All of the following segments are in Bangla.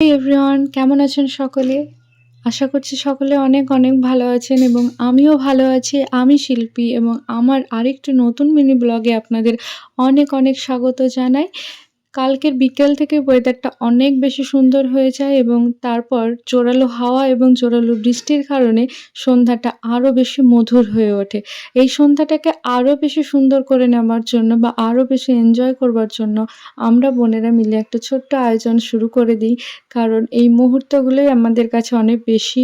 এভরিওয়ান কেমন আছেন সকলে? আশা করছি সকলে অনেক অনেক ভালো আছেন এবং আমিও ভালো আছি। আমি শিল্পী এবং আমার আরেকটি নতুন মিনি ব্লগে আপনাদের অনেক অনেক স্বাগত জানাই। কালকের বিকেল থেকে ওয়েদারটা অনেক বেশি সুন্দর হয়ে যায় এবং তারপর জোরালো হাওয়া এবং জোরালো বৃষ্টির কারণে সন্ধ্যাটা আরও বেশি মধুর হয়ে ওঠে। এই সন্ধ্যাটাকে আরও বেশি সুন্দর করে নেওয়ার জন্য বা আরও বেশি এনজয় করবার জন্য আমরা বোনেরা মিলে একটা ছোট্ট আয়োজন শুরু করে দিই। কারণ এই মুহূর্তগুলোই আমাদের কাছে অনেক বেশি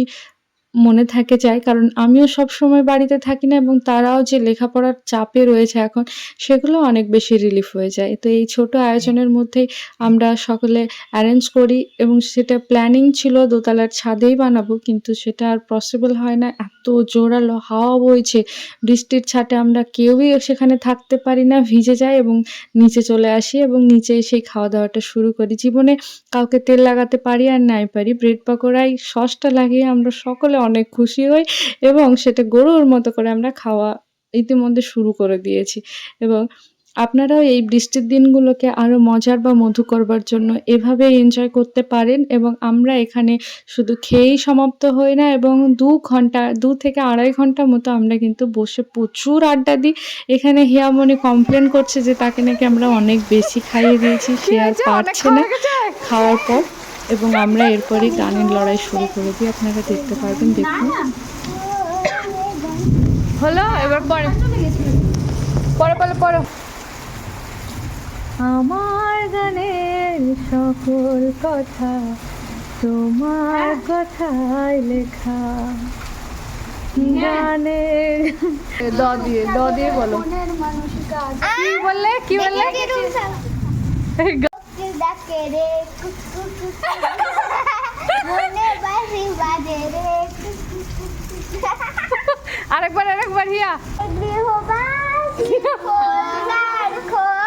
মনে থাকে যায়, কারণ আমিও সব সময় বাড়িতে থাকি না এবং তারাও যে লেখাপড়ার চাপে রয়েছে এখন, সেগুলো অনেক বেশি রিলিফ হয়ে যায়। তো এই ছোট আয়োজনের মধ্যেই আমরা সকলে অ্যারেঞ্জ করি এবং সেটা প্ল্যানিং ছিল, দোতলার ছাদেই বানাবো, কিন্তু সেটা আর পসিবল হয় না। এত জোরালো হাওয়া বইছে, বৃষ্টির ছাটে আমরা কেউই সেখানে থাকতে পারি না, ভিজে যাই এবং নিচে চলে আসি এবং নিচে সেই খাওয়া দাওয়াটা শুরু করি। জীবনে কাউকে তেল লাগাতে পারি আর নাই পারি ব্রেড পকোড়াই সসটা লাগিয়ে আমরা সকলে অনেক খুশি হই এবং সেটা গরুর মতো করে আমরা খাওয়া ইতিমধ্যে শুরু করে দিয়েছি। এবং আপনারাও এই বৃষ্টির দিনগুলোকে আরও মজার বা মধু করবার জন্য এভাবে এনজয় করতে পারেন এবং আমরা এখানে শুধু খেয়েই সমাপ্ত হই না এবং দু ঘণ্টা দু থেকে আড়াই ঘণ্টা মতো আমরা কিন্তু বসে প্রচুর আড্ডা দিই। এখানে হিয়ামণি কমপ্লেন করছে যে তাকে নাকি আমরা অনেক বেশি খাইয়ে দিয়েছি সে আর পারছে না খাওয়ার পর। এবং আমরা এরপরই গানের লড়াই শুরু করে দিই। আপনারা দেখতে পারবেন দেখুন। হলো এবার পরে। পরে পরে পরে। আমার গানের সকল কথা তোমার কথায় লেখা। গানের দ দিয়ে দ দিয়ে বলো। কি বললে? কি বললে? কেড়ে মনে বাসি বাজে রে আরেকবার আরেকবার হিয়া। গৃহবাসী খোলার খোলা